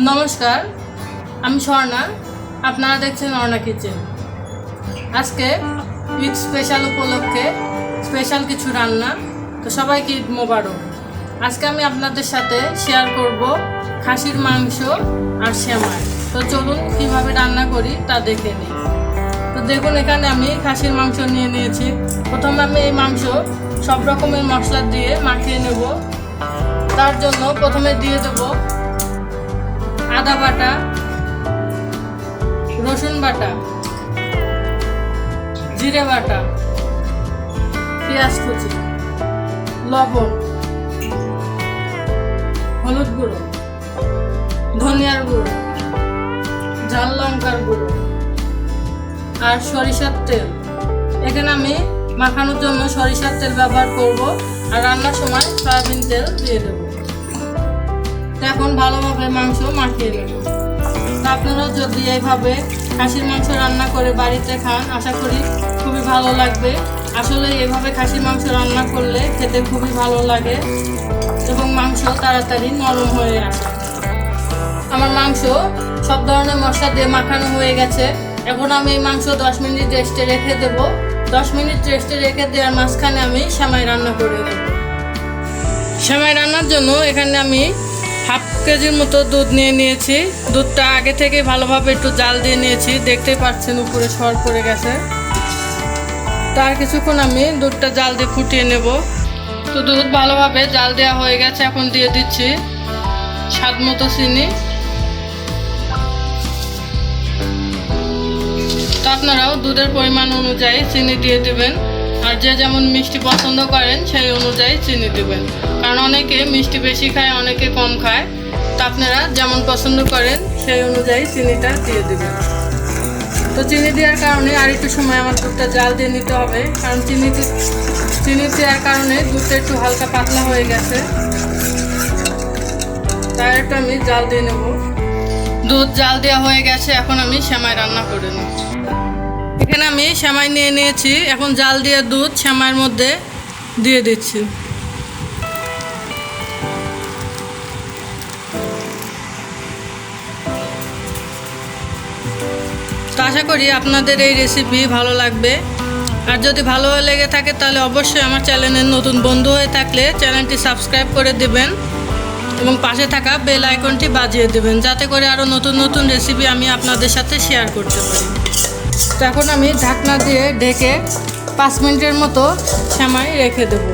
নমস্কার, আমি স্বর্ণা। আপনারা দেখছেন অর্ণা কিচেন। আজকে ঈদ স্পেশাল উপলক্ষে স্পেশাল কিছু রান্না, তো সবাইকে ঈদ মোবারক। আজকে আমি আপনাদের সাথে শেয়ার করব খাসির মাংস আর সেমাই। তো চলুন কীভাবে রান্না করি তা দেখে নিই। তো দেখুন, এখানে আমি খাসির মাংস নিয়ে নিয়েছি। প্রথমে আমি এই মাংস সব রকমের মশলা দিয়ে মাখিয়ে নেব। তার জন্য প্রথমে দিয়ে দেবো আদা বাটা, রসুন বাটা, জিরে বাটা, পেঁয়াজ কুচি, লবণ, হলুদ গুঁড়ো, ধনিয়ার গুঁড়ো ঝাল লঙ্কার গুঁড়ো আর সরিষার তেল। এখানে আমি মাখানোর জন্য সরিষার তেল ব্যবহার করব আর রান্নার সময় সয়াবিন তেল দিয়ে দেবো। এখন ভালোভাবে মাংস মাখিয়ে নেব। আপনারাও যদি এইভাবে খাসির মাংস রান্না করে বাড়িতে খান, আশা করি খুবই ভালো লাগবে। আসলে এইভাবে খাসির মাংস রান্না করলে খেতে খুবই ভালো লাগে এবং মাংস তাড়াতাড়ি নরম হয়ে আসে। আমার মাংস সব ধরনের মশলা দিয়ে মাখানো হয়ে গেছে। এখন আমি এই মাংস দশ মিনিট রেস্টে রেখে দেব। দশ মিনিট রেস্টে রেখে দেওয়ার মাঝখানে আমি সেমাই রান্না করে দেব সেমাই রান্নার জন্য এখানে আমি হাফ কেজির মতো দুধ নিয়ে নিয়েছি। দুধটা আগে থেকে ভালোভাবে একটু জাল দিয়ে নিয়েছি। দেখতেই পাচ্ছেন উপরে সর পড়ে গেছে। তার কিছুক্ষণ আমি দুধটা জাল দিয়ে ফুটিয়ে নেব। তো দুধ ভালোভাবে জাল দেওয়া হয়ে গেছে, এখন দিয়ে দিচ্ছি স্বাদ মতো চিনি। তো আপনারাও দুধের পরিমাণ অনুযায়ী চিনি দিয়ে দেবেন। আর যে যেমন মিষ্টি পছন্দ করেন, সেই অনুযায়ী চিনি দেবেন। কারণ অনেকে মিষ্টি বেশি খায়, অনেকে কম খায়। তো আপনারা যেমন পছন্দ করেন, সেই অনুযায়ী চিনিটা দিয়ে দেবেন। তো চিনি দেওয়ার কারণে আর একটু সময় আমার দুধটা জাল দিয়ে নিতে হবে। কারণ চিনি চিনি দেওয়ার কারণে দুধটা একটু হালকা পাতলা হয়ে গেছে। তাই একটু আমি জাল দিয়ে নেব। দুধ জাল দেওয়া হয়ে গেছে, এখন আমি সেমাই রান্না করে নেব। এখানে আমি সেমাই নিয়ে নিয়েছি। এখন জাল দিয়ে দুধ সেমাইয়ের মধ্যে দিয়ে দিচ্ছি। তো আশা করি আপনাদের এই রেসিপি ভালো লাগবে। আর যদি ভালো লেগে থাকে তাহলে অবশ্যই আমার চ্যানেলের নতুন বন্ধু হয়ে থাকলে চ্যানেলটি সাবস্ক্রাইব করে দিবেন এবং পাশে থাকা বেল আইকনটি বাজিয়ে দেবেন, যাতে করে আরও নতুন নতুন রেসিপি আমি আপনাদের সাথে শেয়ার করতে পারি। তো এখন আমি ঢাকনা দিয়ে ঢেকে পাঁচ মিনিটের মতো সেমাই রেখে দেব।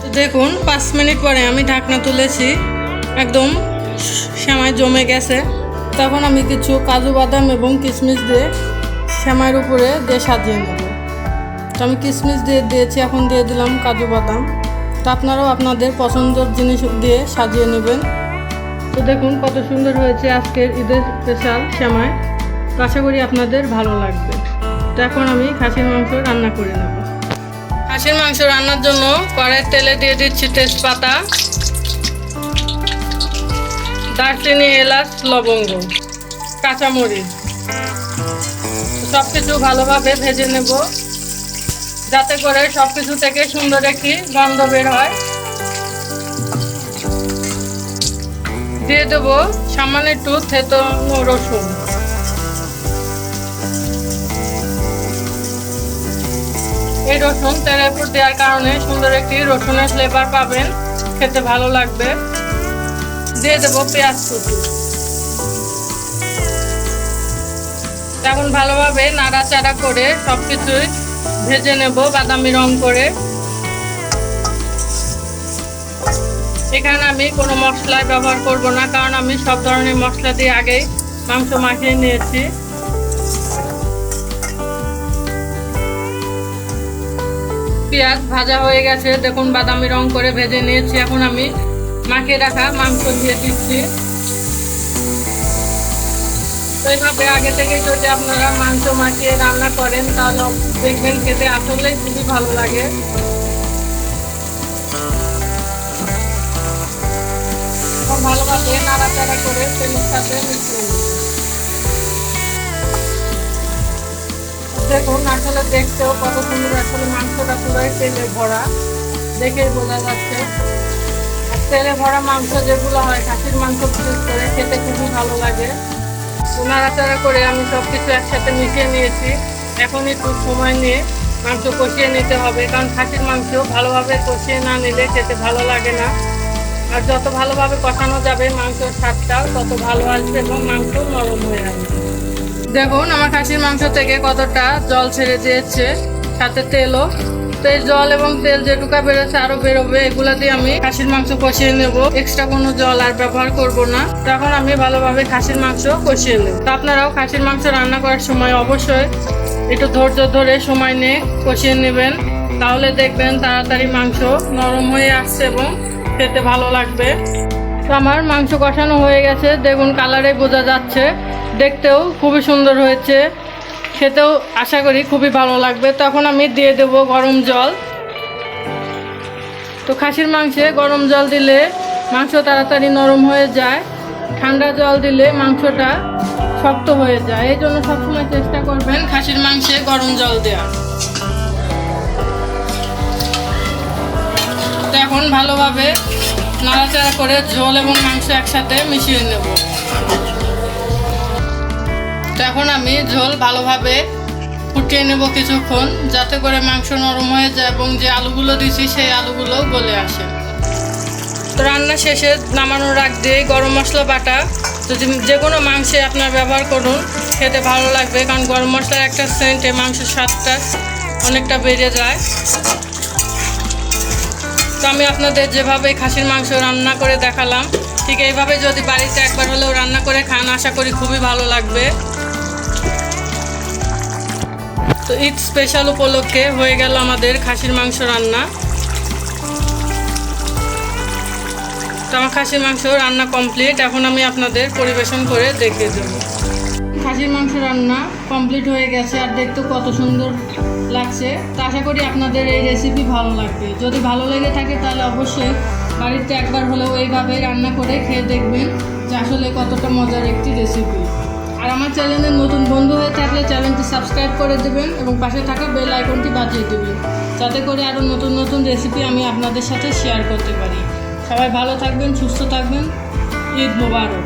তো দেখুন, পাঁচ মিনিট পরে আমি ঢাকনা তুলেছি, একদম সেমাই জমে গেছে। তখন আমি কিছু কাজু বাদাম এবং কিশমিশ দিয়ে সেমাইয়ের উপরে দিয়ে সাজিয়ে নেব। তো আমি কিশমিশ দিয়ে দিয়েছি, এখন দিয়ে দিলাম কাজু বাদাম। তো আপনারাও আপনাদের পছন্দের জিনিস দিয়ে সাজিয়ে নেবেন। তো দেখুন কত সুন্দর হয়েছে আজকের ঈদের স্পেশাল সেমাই। আশা করি আপনাদের ভালো লাগবে। তো এখন আমি খাসির মাংস রান্না করে নেব। খাসির মাংস রান্নার জন্য কড়াইয়ের তেলে দিয়ে দিচ্ছি তেজপাতা, দারচিনি, এলাচ, লবঙ্গ, কাঁচামরিচ। সব কিছু ভালোভাবে ভেজে নেব। যাতে করে সব কিছু থেকে সুন্দর একটি গন্ধ বের হয়। দিয়ে দেবো সামান্য একটু থেতো রসুন। এই রসুন তেলের উপর দেওয়ার কারণে সুন্দর একটি রসুনের ফ্লেভার পাবেন। খেতে ভালো লাগবে। দিয়ে দেবো পেঁয়াজ কুচি। এখন ভালোভাবে নাড়াচাড়া করে সব কিছুই ভেজে নেব বাদামি রং করে। এখানে আমি কোনো মশলা ব্যবহার করব না, কারণ আমি সব ধরনের মশলা দিয়ে আগেই মাংস মাখিয়ে নিয়েছি। পেঁয়াজ ভাজা হয়ে গেছে। দেখুন, বাদামি রং করে ভেজে নিয়েছি এখন আমি। মাখিয়ে রাখা মাংস দিয়ে দিচ্ছি। তো এইভাবে আগে থেকে যদি আপনারা মাংস মাখিয়ে রান্না করেন, তাহলে দেখবেন খেতে আসলেই খুবই ভালো লাগে। ভালোভাবে নাড়াচাড়া করে তেলের সাথে মিশিয়ে। দেখুন আসলে দেখতেও কত সুন্দর আসলে মাংসটা পুরোই তেলে ভরা, দেখেই বোঝা যাচ্ছে। তেলে ভরা মাংস যেগুলো হয়, খাসির মাংস বিশেষ করে, খেতে খুবই ভালো লাগে। নাড়াচাড়া করে আমি সব কিছু একসাথে মিশিয়ে নিয়েছি। এখন একটু সময় নিয়ে মাংস কষিয়ে নিতে হবে, কারণ খাসির মাংস ভালোভাবে কষিয়ে না নিলে খেতে ভালো লাগে না। আর যত ভালোভাবে কষানো যাবে, মাংসের স্বাদটাও তত ভালো আসবে এবং মাংস নরম হয়ে আসবে। দেখুন, আমার খাসির মাংস থেকে কতটা জল ছেড়ে দিয়েছে, সাথে তেলও। তো এই জল এবং তেল যেটুকা বেরোচ্ছে আরও বেরোবে, এগুলা দিয়ে আমি খাসির মাংস কষিয়ে নেব। এক্সট্রা কোনো জল আর ব্যবহার করব না। তখন আমি ভালোভাবে খাসির মাংস কষিয়ে নেব। তো আপনারাও খাসির মাংস রান্না করার সময় অবশ্যই একটু ধৈর্য ধরে সময় নিয়ে কষিয়ে নেবেন। তাহলে দেখবেন তাড়াতাড়ি মাংস নরম হয়ে আসছে এবং খেতে ভালো লাগবে। তো আমার মাংস কষানো হয়ে গেছে। দেখুন কালারে বোঝা যাচ্ছে। দেখতেও খুবই সুন্দর হয়েছে। খেতেও আশা করি খুবই ভালো লাগবে। তখন আমি দিয়ে দেব গরম জল। তো খাসির মাংসে গরম জল দিলে মাংস তাড়াতাড়ি নরম হয়ে যায়। ঠান্ডা জল দিলে মাংসটা শক্ত হয়ে যায়। এই জন্য সবসময় চেষ্টা করবেন খাসির মাংসে গরম জল দেওয়ার। তো এখন ভালোভাবে নাড়াচাড়া করে ঝোল এবং মাংস একসাথে মিশিয়ে নেব। তো এখন আমি ঝোল ভালোভাবে ফুটিয়ে নেব কিছুক্ষণ, যাতে করে মাংস নরম হয়ে যায় এবং যে আলুগুলো দিছি সেই আলুগুলো গলে আসে। তো রান্না শেষে নামানোর আগ দিয়ে গরম মশলা বাটা। যদি যে কোনো মাংসে আপনার ব্যবহার করুন, খেতে ভালো লাগবে, কারণ গরম মশলার একটা সেন্টে মাংসের স্বাদটা অনেকটা বেড়ে যায়। তো আমি আপনাদের যেভাবে খাসির মাংস রান্না করে দেখালাম, ঠিক এইভাবে যদি বাড়িতে একবার হলেও রান্না করে খান, আশা করি খুবই ভালো লাগবে। তো ঈদ স্পেশাল উপলক্ষে হয়ে গেল আমাদের খাসির মাংস রান্না। তো আমার খাসির মাংস রান্না কমপ্লিট এখন আমি আপনাদের পরিবেশন করে দেখিয়ে দেবো। খাসির মাংস রান্না কমপ্লিট হয়ে গেছে আর দেখতে কত সুন্দর লাগছে। তো আশা করি আপনাদের এই রেসিপি ভালো লাগবে। যদি ভালো লেগে থাকে তাহলে অবশ্যই বাড়িতে একবার হলেও এইভাবে রান্না করে খেয়ে দেখবেন যে আসলে কতটা মজার একটি রেসিপি আর আমার চ্যানেলের নতুন বন্ধু হয়ে থাকলে চ্যানেলটি সাবস্ক্রাইব করে দেবেন এবং পাশে থাকা বেল আইকনটি বাজিয়ে দেবেন। যাতে করে আরও নতুন নতুন রেসিপি আমি আপনাদের সাথে শেয়ার করতে পারি। সবাই ভালো থাকবেন, সুস্থ থাকবেন। ঈদ মোবারক।